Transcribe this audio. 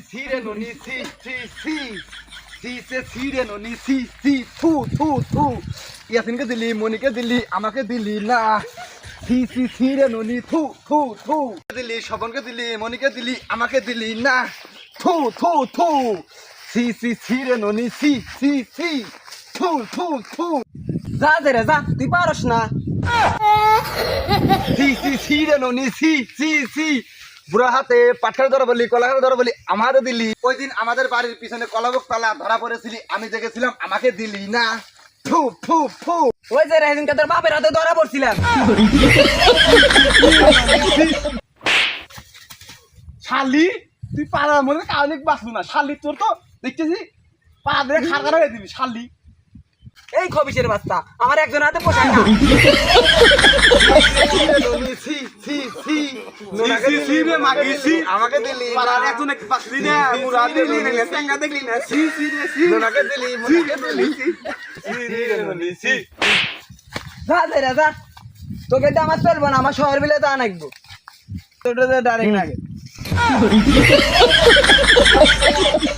রে ননি সি সি সি সি রে ননি সি সি থু থু থু ইয়াসিনকে দিলি মনিকে দিলি আমাকে দিলি না সি সি রে ননি থু থু থু দিলি শবনকে দিলি মনিকে দিলি আমাকে দিলি না থু থু থু সি সি রে ননি সি সি সি থু থু থু যা দে রে যা তুই পারস না সি সি রে ননি সি সি সি বুড়া হাতে পাঠের ধরা বলি কলার ধরা বলি আমারও দিলি। ওই দিন আমাদের বাড়ির পিছনে কলাবক তালা ধরা পড়েছিলি আমি দেখেছিলাম আমাকে দিলি না। ফু ফু ফু। ওই যে রেজিনকে তোর বাপের হাতে ধরা পড়ছিলাম। শালি তুই পাড়ার মধ্যে কাউকে বাঁচবো না। শালি তোর তো দেখতেছি পা ধরে খারখার হয়ে দিবি শালি। এই খবিসের আমার একজন হাতে পোষায় না। সি সি সি সি সি রে মাগি সি আমাকে দিলি পাড়ার একজন এক বাঁচলি না মুরা দিলি না টেঙ্গা দেখলি না? সি সি রে সি আমাকে দিলি মুরাকে দিলি? সি রে ননি সি যা দে যা। তোকে তো আমার চলবো না আমার শহর বিলে তা নাকবো। তোর ডাইরেক্ট লাগে।